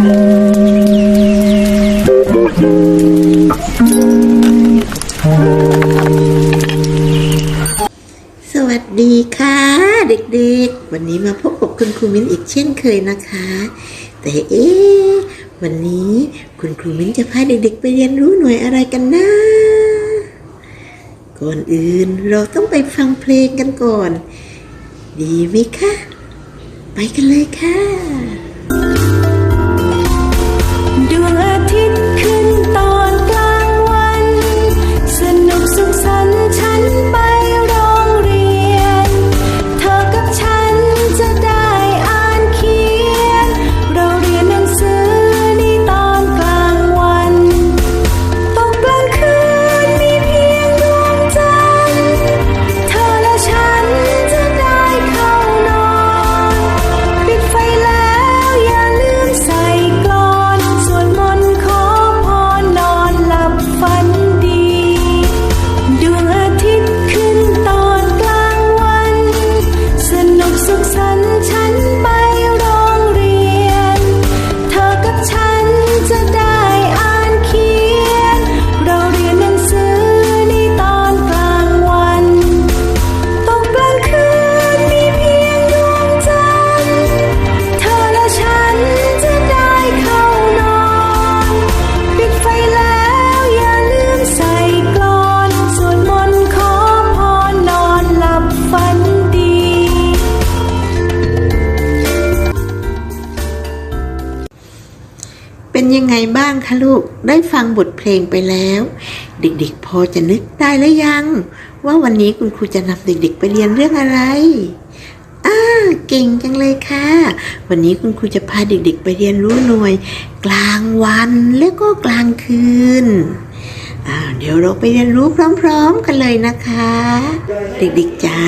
สวัสดีค่ะ เด็กๆ วันนี้มาพบกับคุณครูมิ้นอีกเช่นเคยนะคะ แต่เอ๊ะวันนี้คุณครูมิ้นจะพาเด็กๆ ไปเรียนรู้หน่วยอะไรกันนะ ก่อนอื่นเราต้องไปฟังเพลงกันก่อน ดีไหมคะ ไปกันเลยค่ะ ยังไงบ้างคะลูก ได้ฟังบทเพลงไปแล้ว เด็กๆ พอจะนึกได้แล้วยัง ว่าวันนี้คุณครูจะนำเด็กๆ ไปเรียนเรื่องอะไรอ่าเก่งจังเลยค่ะ วันนี้คุณครูจะพาเด็กๆ ไปเรียนรู้หน่วย กลางวันแล้วก็กลางคืนเดี๋ยวเราไปเรียนรู้พร้อม ๆ กันเลยนะคะ เด็กๆจ๋า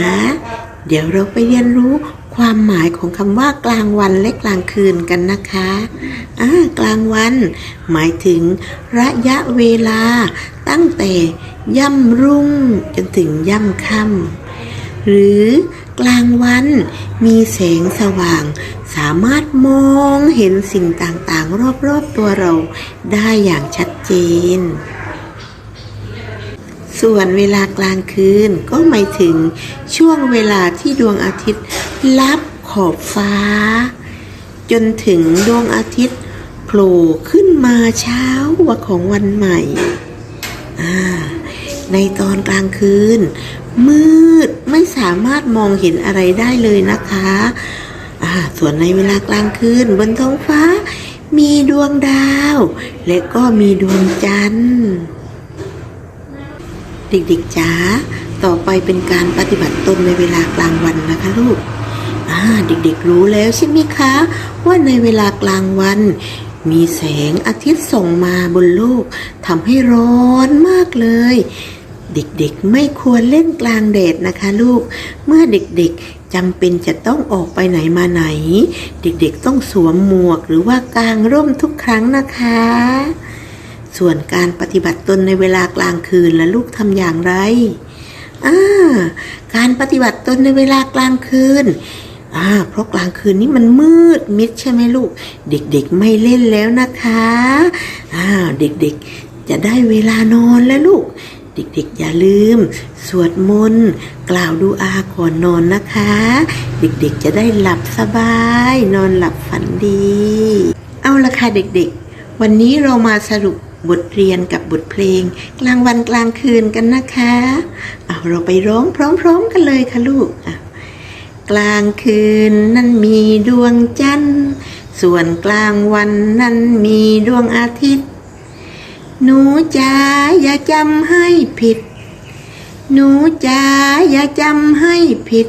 เดี๋ยวเราไปเรียนรู้ความหมายของคำว่ากลางวันและกลางคืนกันนะคะอ่ากลางวัน หมายถึงระยะเวลา ตั้งแต่ย่ำรุ่งจนถึงย่ำค่ำหรือกลางวันมีแสงสว่าง สามารถมองเห็นสิ่งต่างๆ รอบๆตัวเราได้อย่างชัดเจน ส่วนเวลากลางคืนก็หมายถึงช่วงเวลาที่ดวงอาทิตย์ลับขอบฟ้า จนถึงดวงอาทิตย์โผล่ขึ้นมาเช้าว่าของวันใหม่ในตอนกลางคืน มืดไม่สามารถมองเห็นอะไรได้เลยนะคะส่วนในเวลากลางคืนบนท้องฟ้า มีดวงดาว และก็มีดวงจันทร์ เด็กๆจ๋าต่อไปเป็นการปฏิบัติตนในเวลากลางวันนะคะลูกอ่าเด็กๆรู้แล้วใช่ไหมคะ ว่าในเวลากลางวัน มีแสงอาทิตย์ส่งมาบนโลกทำให้ร้อนมากเลย เด็กๆไม่ควรเล่นกลางแดดนะคะลูก เมื่อเด็กๆจำเป็นจะต้องออกไปไหนมาไหน เด็กๆต้องสวมหมวกหรือว่ากางร่มทุกครั้งนะคะ ส่วนการปฏิบัติตนในเวลากลางคืนและลูกทำอย่างไรอ่าการปฏิบัติตนในเวลากลางคืนอ่าเพราะกลางคืนนี้มันมืดมิดใช่ไหมลูก เด็กๆไม่เล่นแล้วนะคะอ่าเด็กๆจะได้เวลานอนแล้วลูก เด็กๆอย่าลืม สวดมนต์กล่าวดูอาก่อนนอนนะคะ เด็กๆจะได้หลับสบาย นอนหลับฝันดี เอาละค่ะเด็กๆ วันนี้เรามาสรุป บทเรียนกับบทเพลง กลางวันกลางคืนกันนะคะเอาเราไปร้องพร้อม ๆ กันเลยค่ะลูกกลางคืนนั้นมีดวงจันทร์ ส่วนกลางวันนั้นมีดวงอาทิตย์ หนูจ๋าอย่าจำให้ผิด หนูจ๋าอย่าจำให้ผิด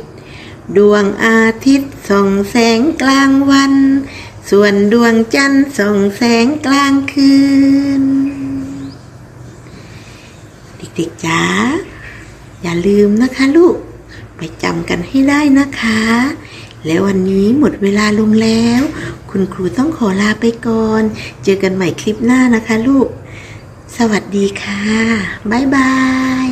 ดวงอาทิตย์ส่องแสงกลางวัน ส่วนดวงจันทร์ส่องแสงกลางคืน เด็กๆจ๋าอย่าลืมนะคะลูก ไปจำกันให้ได้นะคะ แล้ววันนี้หมดเวลาลงแล้ว คุณครูต้องขอลาไปก่อน เจอกันใหม่คลิปหน้านะคะลูก สวัสดีค่ะ บ๊ายบาย